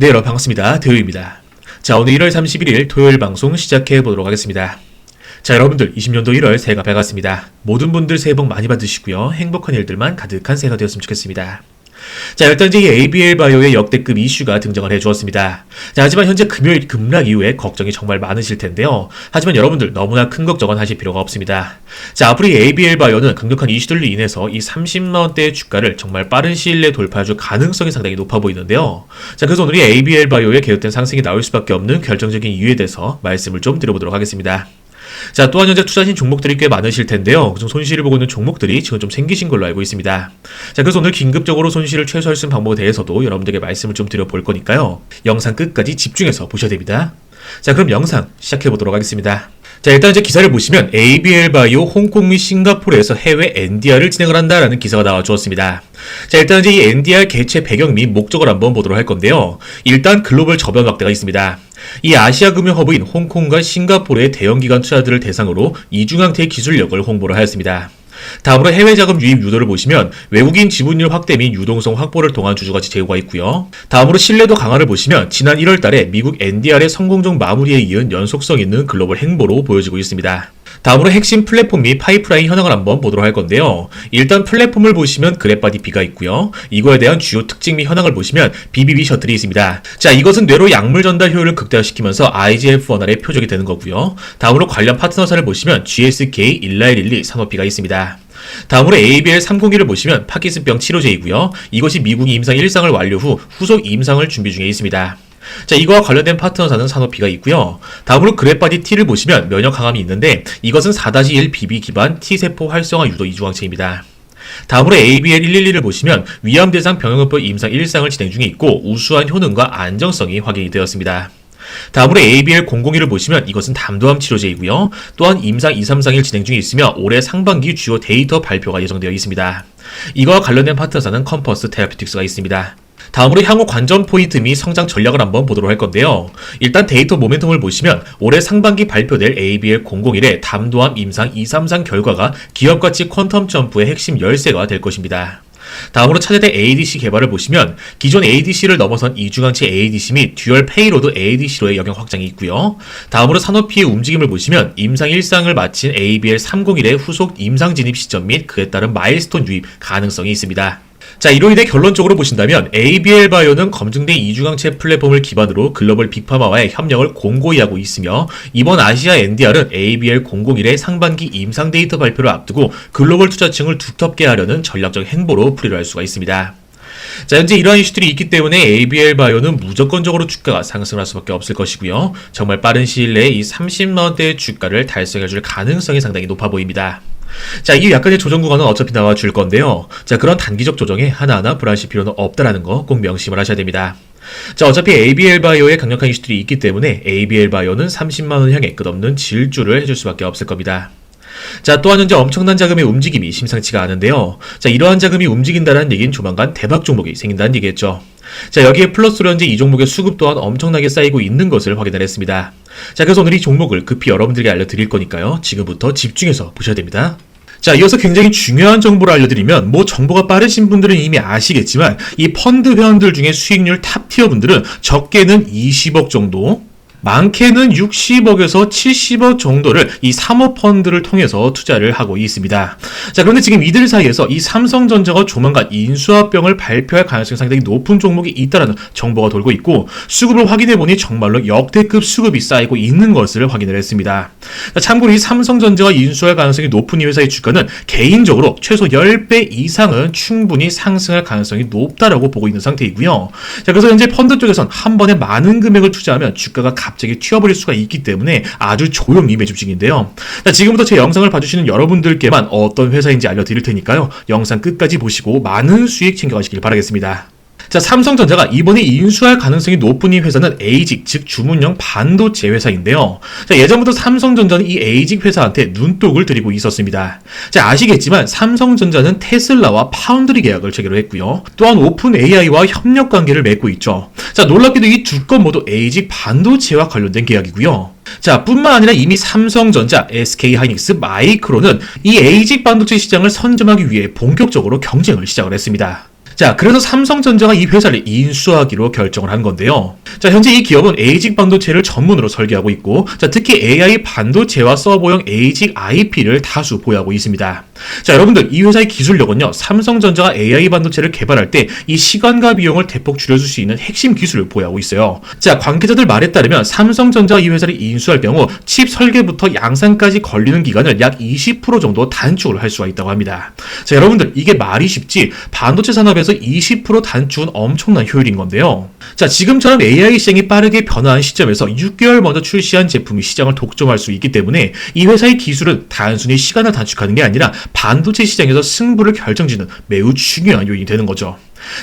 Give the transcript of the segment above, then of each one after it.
네, 여러분 반갑습니다. 대우입니다. 자, 오늘 1월 31일 토요일 방송 시작해 보도록 하겠습니다. 자, 여러분들 20년도 1월 새해가 밝았습니다. 모든 분들 새해 복 많이 받으시고요. 행복한 일들만 가득한 새해가 되었으면 좋겠습니다. 자, 일단 이제 이 ABL 바이오의 역대급 이슈가 등장을 해주었습니다. 자, 하지만 현재 금요일 급락 이후에 걱정이 정말 많으실 텐데요. 하지만 여러분들 너무나 큰 걱정은 하실 필요가 없습니다. 자, 앞으로 이 ABL 바이오는 강력한 이슈들로 인해서 이 30만원대의 주가를 정말 빠른 시일 내에 돌파해줄 가능성이 상당히 높아 보이는데요. 자, 그래서 오늘 이 ABL 바이오의 계속된 상승이 나올 수밖에 없는 결정적인 이유에 대해서 말씀을 좀 드려보도록 하겠습니다. 자, 또한 현재 투자하신 종목들이 꽤 많으실 텐데요. 그중 손실을 보고 있는 종목들이 지금 좀 생기신 걸로 알고 있습니다. 자, 그래서 오늘 긴급적으로 손실을 최소화할 수 있는 방법에 대해서도 여러분들에게 말씀을 좀 드려볼 거니까요. 영상 끝까지 집중해서 보셔야 됩니다. 자, 그럼 영상 시작해 보도록 하겠습니다. 자, 일단 이제 기사를 보시면 ABL 바이오 홍콩 및 싱가포르에서 해외 NDR을 진행을 한다라는 기사가 나와 주었습니다. 자, 일단 이제 이 NDR 개최 배경 및 목적을 한번 보도록 할 건데요. 일단 글로벌 저변 확대가 있습니다. 이 아시아 금융 허브인 홍콩과 싱가포르의 대형 기관 투자들을 대상으로 이중 형태의 기술력을 홍보를 하였습니다. 다음으로 해외 자금 유입 유도를 보시면 외국인 지분율 확대 및 유동성 확보를 통한 주주가치 제고가 있고요. 다음으로 신뢰도 강화를 보시면 지난 1월 달에 미국 NDR의 성공적 마무리에 이은 연속성 있는 글로벌 행보로 보여지고 있습니다. 다음으로 핵심 플랫폼 및 파이프라인 현황을 한번 보도록 할 건데요. 일단 플랫폼을 보시면 그래바디비가 있고요. 이거에 대한 주요 특징 및 현황을 보시면 BBB 셔틀이 있습니다. 자, 이것은 뇌로 약물 전달 효율을 극대화시키면서 IGF-1R의 표적이 되는 거고요. 다음으로 관련 파트너사를 보시면 GSK, 일라이릴리, 산업비가 있습니다. 다음으로 ABL 301을 보시면 파킨슨병 치료제이고요. 이것이 미국이 임상 1상을 완료 후 후속 임상을 준비 중에 있습니다. 자, 이거와 관련된 파트너사는 산업비가 있고요. 다음으로 그래바디 T를 보시면 면역 강함이 있는데 이것은 4-1 BB 기반 T세포 활성화 유도 이주항체입니다. 다음으로 ABL112를 보시면 위암 대상 병용요법 임상 1상을 진행 중에 있고 우수한 효능과 안정성이 확인이 되었습니다. 다음으로 ABL001을 보시면 이것은 담도암 치료제이고요. 또한 임상 2, 3, 4일 진행 중에 있으며 올해 상반기 주요 데이터 발표가 예정되어 있습니다. 이거와 관련된 파트너사는 컴퍼스 테라피틱스가 있습니다. 다음으로 향후 관전 포인트 및 성장 전략을 한번 보도록 할 건데요. 일단 데이터 모멘텀을 보시면 올해 상반기 발표될 ABL001의 담도암 임상 2, 3, 3 결과가 기업 가치 퀀텀 점프의 핵심 열쇠가 될 것입니다. 다음으로 차세대 ADC 개발을 보시면 기존 ADC를 넘어선 이중항체 ADC 및 듀얼 페이로드 ADC로의 영역 확장이 있고요. 다음으로 산업피의 움직임을 보시면 임상 1상을 마친 ABL 301의 후속 임상 진입 시점 및 그에 따른 마일스톤 유입 가능성이 있습니다. 자, 이로 인해 결론적으로 보신다면 ABL 바이오는 검증된 이중항체 플랫폼을 기반으로 글로벌 빅파마와의 협력을 공고히 하고 있으며 이번 아시아 NDR은 ABL 001의 상반기 임상 데이터 발표를 앞두고 글로벌 투자층을 두텁게 하려는 전략적 행보로 풀이를 할 수가 있습니다. 자, 현재 이러한 이슈들이 있기 때문에 ABL 바이오는 무조건적으로 주가가 상승할 수밖에 없을 것이고요. 정말 빠른 시일 내에 이 30만 원대의 주가를 달성해줄 가능성이 상당히 높아 보입니다. 자, 이 약간의 조정 구간은 어차피 나와 줄 건데요. 자, 그런 단기적 조정에 하나하나 불안하실 필요는 없다라는 거 꼭 명심을 하셔야 됩니다. 자, 어차피 ABL 바이오에 강력한 이슈들이 있기 때문에 ABL 바이오는 30만원 향해 끝없는 질주를 해줄 수밖에 없을 겁니다. 자, 또한 현재 엄청난 자금의 움직임이 심상치가 않은데요. 자, 이러한 자금이 움직인다는 얘기는 조만간 대박 종목이 생긴다는 얘기겠죠. 자, 여기에 플러스로 현재 이 종목의 수급 또한 엄청나게 쌓이고 있는 것을 확인을 했습니다. 자, 그래서 오늘 이 종목을 급히 여러분들에게 알려드릴 거니까요. 지금부터 집중해서 보셔야 됩니다. 자, 이어서 굉장히 중요한 정보를 알려드리면, 뭐 정보가 빠르신 분들은 이미 아시겠지만, 이 펀드 회원들 중에 수익률 탑 티어 분들은 적게는 20억 정도, 많게는 60억에서 70억 정도를 이 사모펀드를 통해서 투자를 하고 있습니다. 자, 그런데 지금 이들 사이에서 이 삼성전자가 조만간 인수합병을 발표할 가능성이 상당히 높은 종목이 있다는 정보가 돌고 있고 수급을 확인해 보니 정말로 역대급 수급이 쌓이고 있는 것을 확인을 했습니다. 자, 참고로 이 삼성전자가 인수할 가능성이 높은 이 회사의 주가는 개인적으로 최소 10배 이상은 충분히 상승할 가능성이 높다라고 보고 있는 상태이고요. 자, 그래서 현재 펀드 쪽에선 한 번에 많은 금액을 투자하면 주가가 갑자기 튀어버릴 수가 있기 때문에 아주 조용히 매집 중인데요. 자, 지금부터 제 영상을 봐주시는 여러분들께만 어떤 회사인지 알려드릴 테니까요. 영상 끝까지 보시고 많은 수익 챙겨가시길 바라겠습니다. 자, 삼성전자가 이번에 인수할 가능성이 높은 이 회사는 에이직, 즉 주문형 반도체 회사인데요. 자, 예전부터 삼성전자는 이 에이직 회사한테 눈독을 들이고 있었습니다. 자, 아시겠지만 삼성전자는 테슬라와 파운드리 계약을 체결을 했고요. 또한 오픈 AI와 협력 관계를 맺고 있죠. 자, 놀랍게도 이 두 건 모두 에이직 반도체와 관련된 계약이고요. 자, 뿐만 아니라 이미 삼성전자, SK하이닉스, 마이크로는 이 에이직 반도체 시장을 선점하기 위해 본격적으로 경쟁을 시작을 했습니다. 자, 그래서 삼성전자가 이 회사를 인수하기로 결정을 한 건데요. 자, 현재 이 기업은 ASIC 반도체를 전문으로 설계하고 있고, 자, 특히 AI 반도체와 서버용 ASIC IP를 다수 보유하고 있습니다. 자, 여러분들, 이 회사의 기술력은요, 삼성전자가 AI 반도체를 개발할 때 이 시간과 비용을 대폭 줄여줄 수 있는 핵심 기술을 보유하고 있어요. 자, 관계자들 말에 따르면 삼성전자가 이 회사를 인수할 경우 칩 설계부터 양산까지 걸리는 기간을 약 20% 정도 단축을 할 수가 있다고 합니다. 자, 여러분들, 이게 말이 쉽지, 반도체 산업에서 20% 단축은 엄청난 효율인 건데요. 자, 지금처럼 AI 시장이 빠르게 변화한 시점에서 6개월 먼저 출시한 제품이 시장을 독점할 수 있기 때문에 이 회사의 기술은 단순히 시간을 단축하는 게 아니라 반도체 시장에서 승부를 결정짓는 매우 중요한 요인이 되는 거죠.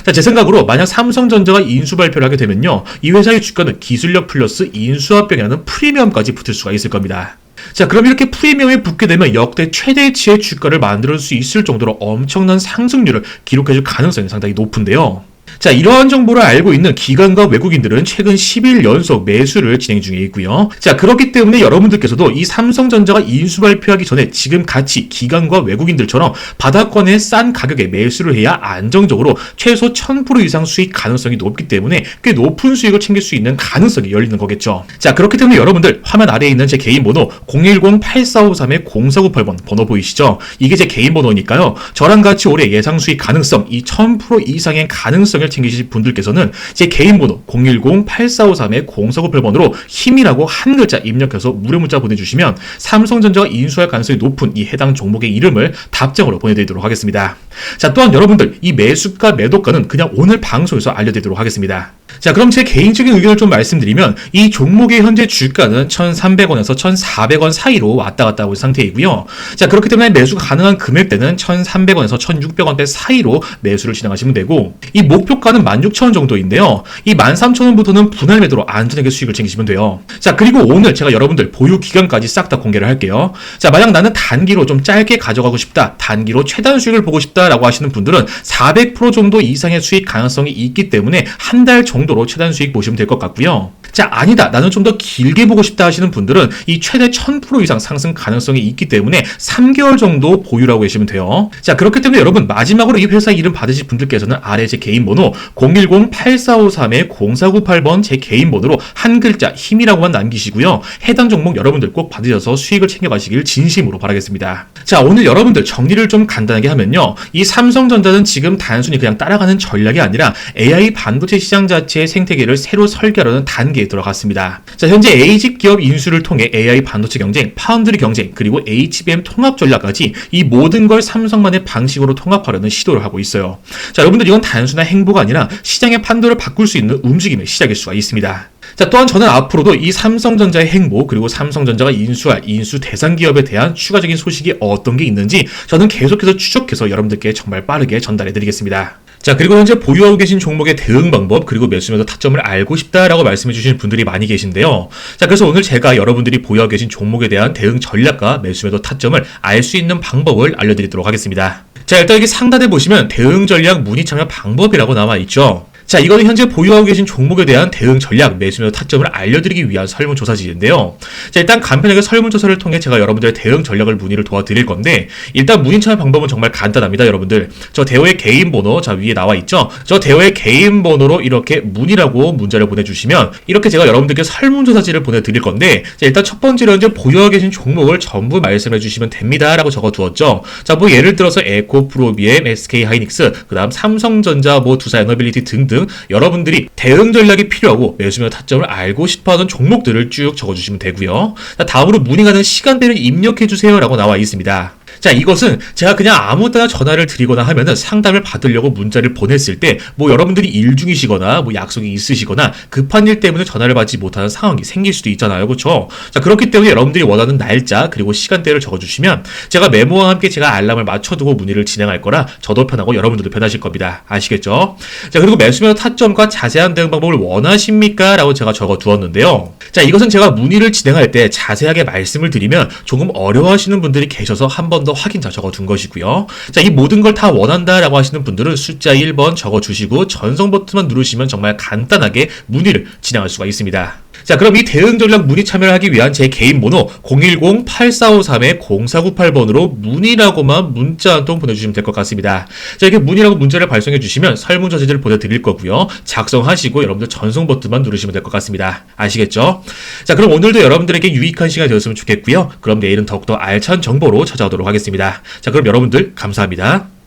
자, 제 생각으로 만약 삼성전자가 인수 발표를 하게 되면요. 이 회사의 주가는 기술력 플러스 인수합병이라는 프리미엄까지 붙을 수가 있을 겁니다. 자, 그럼 이렇게 프리미엄에 붙게 되면 역대 최대치의 주가를 만들 수 있을 정도로 엄청난 상승률을 기록해줄 가능성이 상당히 높은데요. 자, 이러한 정보를 알고 있는 기관과 외국인들은 최근 10일 연속 매수를 진행 중에 있고요. 자, 그렇기 때문에 여러분들께서도 이 삼성전자가 인수 발표하기 전에 지금 같이 기관과 외국인들처럼 바닥권에 싼 가격에 매수를 해야 안정적으로 최소 1000% 이상 수익 가능성이 높기 때문에 꽤 높은 수익을 챙길 수 있는 가능성이 열리는 거겠죠. 자, 그렇기 때문에 여러분들 화면 아래에 있는 제 개인 번호 010-8453-0498번 번호 보이시죠? 이게 제 개인 번호니까요. 저랑 같이 올해 예상 수익 가능성 이 1000% 이상의 가능성을 시간을 챙기실 분들께서는 제 개인 번호 010-8453-0498번으로 힘이라고 한 글자 입력해서 무료 문자 보내주시면 삼성전자가 인수할 가능성이 높은 이 해당 종목의 이름을 답장으로 보내드리도록 하겠습니다. 자, 또한 여러분들 이 매수가 매도가는 그냥 오늘 방송에서 알려드리도록 하겠습니다. 자, 그럼 제 개인적인 의견을 좀 말씀드리면 이 종목의 현재 주가는 1,300원에서 1,400원 사이로 왔다 갔다 하고 있는 상태이고요. 자, 그렇기 때문에 매수가 가능한 금액대는 1,300원에서 1,600원대 사이로 매수를 진행하시면 되고 이 목표가는 16,000원 정도인데요. 이 13,000원부터는 분할 매도로 안전하게 수익을 챙기시면 돼요. 자, 그리고 오늘 제가 여러분들 보유 기간까지 싹 다 공개를 할게요. 자, 만약 나는 단기로 좀 짧게 가져가고 싶다. 단기로 최단 수익을 보고 싶다라고 하시는 분들은 400% 정도 이상의 수익 가능성이 있기 때문에 한 달 정도 로 최단 수익 보시면 될 것 같고요. 자, 아니다. 나는 좀 더 길게 보고 싶다 하시는 분들은 이 최대 1000% 이상 상승 가능성이 있기 때문에 3개월 정도 보유라고 계시면 돼요. 자, 그렇기 때문에 여러분 마지막으로 이 회사 이름 받으실 분들께서는 아래 제 개인 번호 010-8453-0498번 제 개인 번호로 한 글자 힘이라고만 남기시고요. 해당 종목 여러분들 꼭 받으셔서 수익을 챙겨가시길 진심으로 바라겠습니다. 자, 오늘 여러분들 정리를 좀 간단하게 하면요. 이 삼성전자는 지금 단순히 그냥 따라가는 전략이 아니라 AI 반도체 시장 자체의 생태계를 새로 설계하려는 단계에 들어갔습니다. 자, 현재 ASIC 기업 인수를 통해 AI 반도체 경쟁, 파운드리 경쟁, 그리고 HBM 통합 전략까지 이 모든 걸 삼성만의 방식으로 통합하려는 시도를 하고 있어요. 자, 여러분들 이건 단순한 행보가 아니라 시장의 판도를 바꿀 수 있는 움직임의 시작일 수가 있습니다. 자, 또한 저는 앞으로도 이 삼성전자의 행보, 그리고 삼성전자가 인수할 인수 대상 기업에 대한 추가적인 소식이 어떤 게 있는지 저는 계속해서 추적해서 여러분들께 정말 빠르게 전달해 드리겠습니다. 자, 그리고 현재 보유하고 계신 종목의 대응 방법, 그리고 매수매도 타점을 알고 싶다라고 말씀해 주시는 분들이 많이 계신데요. 자, 그래서 오늘 제가 여러분들이 보유하고 계신 종목에 대한 대응 전략과 매수매도 타점을 알 수 있는 방법을 알려드리도록 하겠습니다. 자, 일단 여기 상단에 보시면 대응 전략 문의 참여 방법이라고 나와 있죠. 자, 이거는 현재 보유하고 계신 종목에 대한 대응 전략, 매수매도 타점을 알려드리기 위한 설문조사지인데요. 자, 일단 간편하게 설문조사를 통해 제가 여러분들의 대응 전략을 문의를 도와드릴 건데, 일단 문의 참여 방법은 정말 간단합니다, 여러분들. 저 대호의 개인 번호, 자, 위에 나와 있죠? 저 대호의 개인 번호로 이렇게 문의라고 문자를 보내주시면, 이렇게 제가 여러분들께 설문조사지를 보내드릴 건데, 자, 일단 첫 번째로 현재 보유하고 계신 종목을 전부 말씀해 주시면 됩니다, 라고 적어 두었죠. 자, 뭐 예를 들어서 에코 프로비엠, SK 하이닉스, 그 다음 삼성전자, 뭐 두사 에너빌리티 등등 등 여러분들이 대응 전략이 필요하고 매수며 타점을 알고 싶어하는 종목들을 쭉 적어주시면 되고요. 다음으로 문의 가는 시간대를 입력해 주세요라고 나와 있습니다. 자, 이것은 제가 그냥 아무 때나 전화를 드리거나 하면은 상담을 받으려고 문자를 보냈을 때 뭐 여러분들이 일 중이시거나 뭐 약속이 있으시거나 급한 일 때문에 전화를 받지 못하는 상황이 생길 수도 있잖아요. 그렇죠? 자, 그렇기 때문에 여러분들이 원하는 날짜 그리고 시간대를 적어 주시면 제가 메모와 함께 제가 알람을 맞춰 두고 문의를 진행할 거라 저도 편하고 여러분들도 편하실 겁니다. 아시겠죠? 자, 그리고 매수면 타점과 자세한 대응 방법을 원하십니까? 라고 제가 적어 두었는데요. 자, 이것은 제가 문의를 진행할 때 자세하게 말씀을 드리면 조금 어려워하시는 분들이 계셔서 한번 더 확인자 적어 둔 것이고요. 자, 이 모든 걸 다 원한다라고 하시는 분들은 숫자 1번 적어 주시고 전송 버튼만 누르시면 정말 간단하게 문의를 진행할 수가 있습니다. 자, 그럼 이 대응 전략 문의 참여를 하기 위한 제 개인 번호 010-8453-0498번으로 문의라고만 문자 한 통 보내주시면 될 것 같습니다. 자, 이렇게 문의라고 문자를 발송해 주시면 설문조사지를 보내드릴 거고요. 작성하시고 여러분들 전송 버튼만 누르시면 될 것 같습니다. 아시겠죠? 자, 그럼 오늘도 여러분들에게 유익한 시간이 되었으면 좋겠고요. 그럼 내일은 더욱더 알찬 정보로 찾아오도록 하겠습니다. 자, 그럼 여러분들 감사합니다.